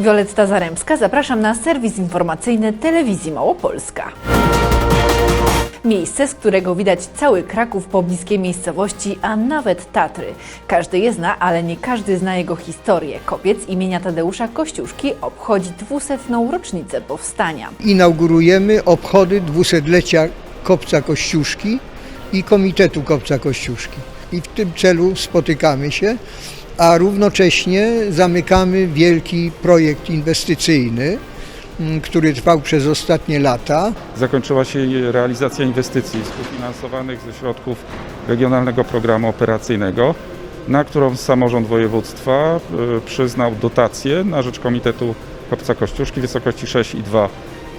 Wioletta Zaremska, zapraszam na serwis informacyjny Telewizji Małopolska. Miejsce, z którego widać cały Kraków, pobliskie miejscowości, a nawet Tatry. Każdy je zna, ale nie każdy zna jego historię. Kopiec imienia Tadeusza Kościuszki obchodzi dwusetną rocznicę powstania. inaugurujemy obchody dwusetlecia Kopca Kościuszki i Komitetu Kopca Kościuszki. I w tym celu spotykamy się, a równocześnie zamykamy wielki projekt inwestycyjny, m, który trwał przez ostatnie lata. Zakończyła się realizacja inwestycji współfinansowanych ze środków Regionalnego Programu Operacyjnego, na którą samorząd województwa y, przyznał dotację na rzecz Komitetu Kopca Kościuszki w wysokości 6,2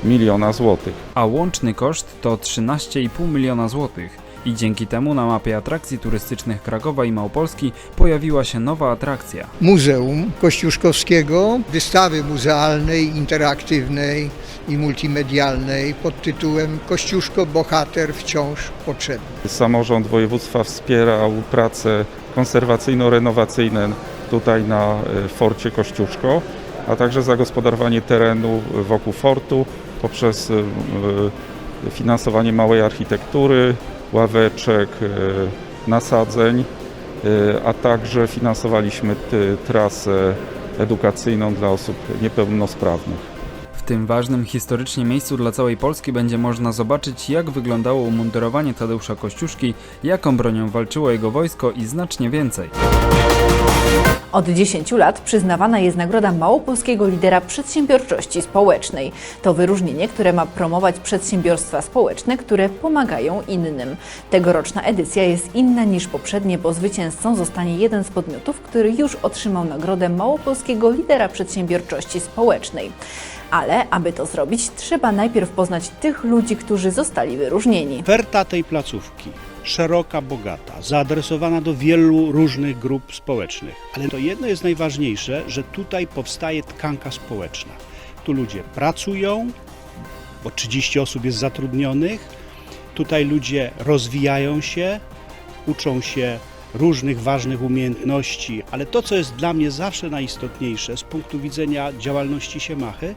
miliona złotych. a łączny koszt to 13,5 miliona złotych. I dzięki temu na mapie atrakcji turystycznych Krakowa i Małopolski pojawiła się nowa atrakcja. Muzeum Kościuszkowskiego, wystawy muzealnej, interaktywnej i multimedialnej pod tytułem Kościuszko Bohater wciąż potrzebny. Samorząd województwa wspierał prace konserwacyjno-renowacyjne tutaj na y, forcie Kościuszko, a także zagospodarowanie terenu wokół fortu poprzez y, y, finansowanie małej architektury, ławeczek, y, nasadzeń, y, a także finansowaliśmy trasę edukacyjną dla osób niepełnosprawnych. W tym ważnym historycznie miejscu dla całej Polski będzie można zobaczyć, jak wyglądało umundurowanie Tadeusza Kościuszki, jaką bronią walczyło jego wojsko i znacznie więcej. Od 10 lat przyznawana jest nagroda Małopolskiego Lidera Przedsiębiorczości Społecznej. To wyróżnienie, które ma promować przedsiębiorstwa społeczne, które pomagają innym. Tegoroczna edycja jest inna niż poprzednie, bo zwycięzcą zostanie jeden z podmiotów, który już otrzymał nagrodę Małopolskiego Lidera Przedsiębiorczości Społecznej. Ale aby to zrobić, trzeba najpierw poznać tych ludzi, którzy zostali wyróżnieni. Oferta tej placówki szeroka, bogata, zaadresowana do wielu różnych grup społecznych. Ale to jedno jest najważniejsze, że tutaj powstaje tkanka społeczna. Tu ludzie pracują, bo 30 osób jest zatrudnionych. Tutaj ludzie rozwijają się, uczą się różnych ważnych umiejętności, ale to, co jest dla mnie zawsze najistotniejsze z punktu widzenia działalności Siemachy,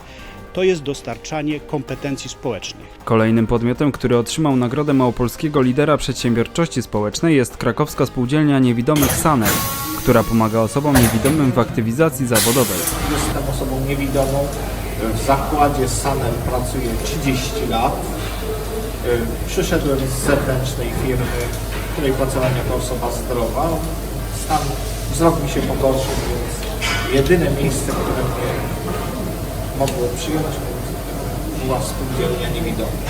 to jest dostarczanie kompetencji społecznych. Kolejnym podmiotem, który otrzymał nagrodę Małopolskiego Lidera Przedsiębiorczości Społecznej jest krakowska spółdzielnia niewidomych Saner, która pomaga osobom niewidomym w aktywizacji zawodowej. Jestem osobą niewidomą. W zakładzie Sanel pracuję 30 lat. Przyszedłem z zewnętrznej firmy, której pracowałem jako osoba zdrowa. Stan wzrok mi się pogorszył, więc jedyne miejsce, które mnie mogło przyjąć, była spółdzielnia niewidomych.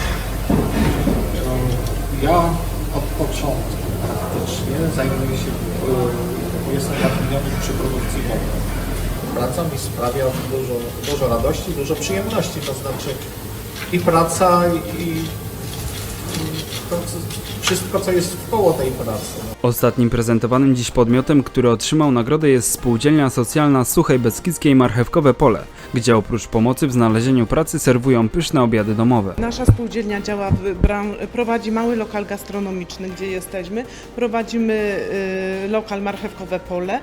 Ja od początku praktycznie zajmuję się, y, jestem zatrudniony przy produkcji wody praca mi sprawia dużo, dużo radości, dużo przyjemności, to znaczy i praca, i, i to, wszystko, co jest w koło tej pracy. Ostatnim prezentowanym dziś podmiotem, który otrzymał nagrodę jest spółdzielnia socjalna Suchej Beskidzkiej Marchewkowe Pole, gdzie oprócz pomocy w znalezieniu pracy serwują pyszne obiady domowe. Nasza spółdzielnia działa prowadzi mały lokal gastronomiczny, gdzie jesteśmy. Prowadzimy y, lokal Marchewkowe Pole.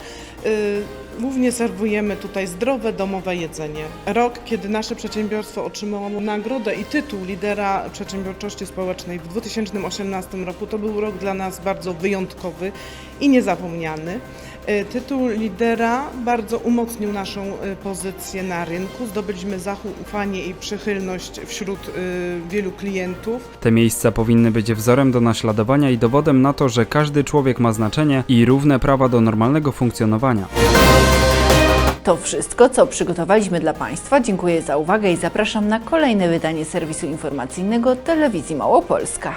Głównie serwujemy tutaj zdrowe, domowe jedzenie. Rok, kiedy nasze przedsiębiorstwo otrzymało nagrodę i tytuł lidera przedsiębiorczości społecznej w 2018 roku, to był rok dla nas bardzo wyjątkowy i niezapomniany. Y, Tytuł lidera bardzo umocnił naszą y, pozycję na rynku. Zdobyliśmy zaufanie i przychylność wśród y, wielu klientów. Te miejsca powinny być wzorem do naśladowania i dowodem na to, że każdy człowiek ma znaczenie i równe prawa do normalnego funkcjonowania. To wszystko, co przygotowaliśmy dla Państwa. Dziękuję za uwagę i zapraszam na kolejne wydanie serwisu informacyjnego Telewizji Małopolska.